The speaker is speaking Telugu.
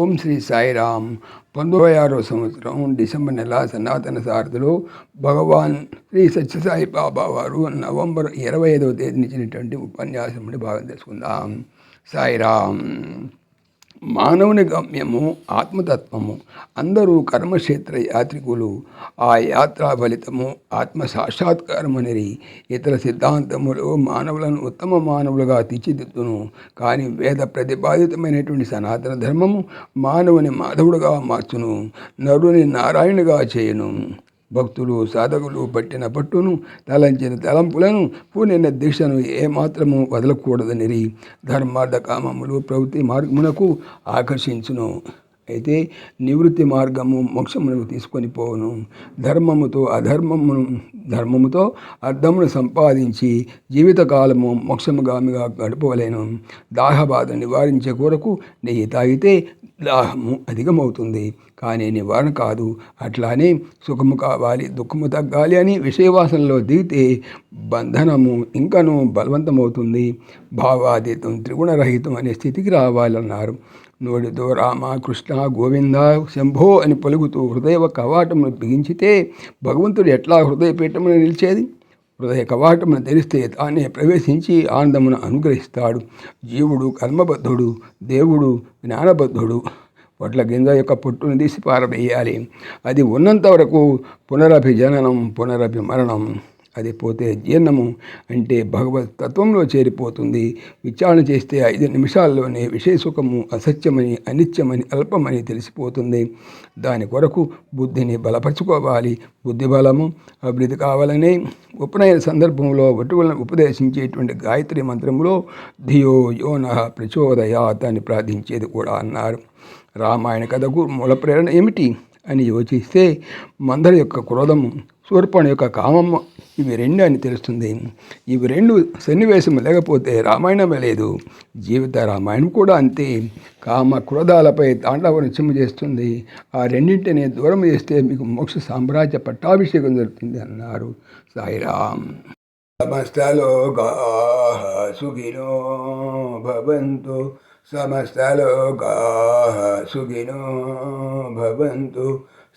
ఓం శ్రీ సాయిరామ్. పంతొంభై ఆరో సంవత్సరం డిసెంబర్ నెల సనాతన సారథిలో భగవాన్ శ్రీ సత్యసాయి బాబా వారు నవంబర్ ఇరవై ఐదవ తేదీని ఇచ్చినటువంటి ఉపన్యాసం నుండి భాగం తెలుసుకుందాం. సాయిరామ్. మానవుని గమ్యము ఆత్మతత్వము అందరూ కర్మక్షేత్ర యాత్రికులు. ఆ యాత్రా ఫలితము ఆత్మ సాక్షాత్కారమనిరి ఇతర సిద్ధాంతములు మానవులను ఉత్తమ మానవులుగా తీర్చిదిద్దును. కానీ వేద ప్రతిపాదితమైనటువంటి సనాతన ధర్మము మానవుని మాధవుడుగా మార్చును నరుని నారాయణుగా చేయను. భక్తులు సాధకులు పట్టిన పట్టును తలంచిన తలంపులను పూనిన దీక్షను ఏమాత్రము వదలకూడదనిరి. ధర్మార్థ కామములు ప్రవృత్తి మార్గమునకు ఆకర్షించును. అయితే నివృత్తి మార్గము మోక్షమునకు తీసుకొని పోవును. ధర్మముతో అధర్మమును ధర్మముతో అర్థమును సంపాదించి జీవితకాలము మోక్షముగామిగా గడపవలేను. దాహబాధ నివారించే కొరకు నెయ్యి తాగితే దాహము అధికమవుతుంది. కానీ నివారణ కాదు. అట్లానే సుఖము కావాలి దుఃఖము తగ్గాలి అని విషయవాసనలో దిగితే బంధనము ఇంకను బలవంతమవుతుంది. భావాతీతం త్రిగుణరహితం అనే స్థితికి రావాలన్నారు. నోడితో రామ కృష్ణ గోవింద శంభో అని పలుకుతూ హృదయ కవాటమును బిగించితే భగవంతుడు ఎట్లా హృదయపీఠమును నిలిచేది? హృదయ కవాటమును తెరిస్తే తానే ప్రవేశించి ఆనందమును అనుగ్రహిస్తాడు. జీవుడు కర్మబద్ధుడు దేవుడు జ్ఞానబద్ధుడు. వడ్ల గింజ యొక్క పొట్టును తీసి పారవేయాలి. అది ఉన్నంత వరకు పునరభి జననం పునరభి మరణం అది పోతే జీర్ణము అంటే భగవత్ తత్వంలో చేరిపోతుంది. విచారణ చేస్తే ఐదు నిమిషాల్లోనే విషయ అసత్యమని అనిత్యమని అల్పమని తెలిసిపోతుంది. దాని కొరకు బుద్ధిని బలపరచుకోవాలి. బుద్ధి బలము అభివృద్ధి కావాలని ఉపనయన సందర్భంలో వటువులను ఉపదేశించేటువంటి గాయత్రి మంత్రంలో ధియో యోన ప్రచోదయాత్ అని ప్రార్థించేది కూడా అన్నారు. రామాయణ కథకు మూల ప్రేరణ ఏమిటి అని యోచిస్తే మందరి యొక్క క్రోధము శూర్పణ యొక్క కామమ్మ. ఇవి రెండు అని తెలుస్తుంది. ఇవి రెండు సన్నివేశం లేకపోతే రామాయణమే లేదు. జీవిత రామాయణం కూడా అంతే. కామ క్రోధాలపై తాండవ నృత్యం చేస్తుంది. ఆ రెండింటిని దూరం చేస్తే మీకు మోక్ష సామ్రాజ్య పట్టాభిషేకం జరుగుతుంది అన్నారు సాయిరామ్. సమస్తలోకా సుఖినో భవంతు. భవంతు.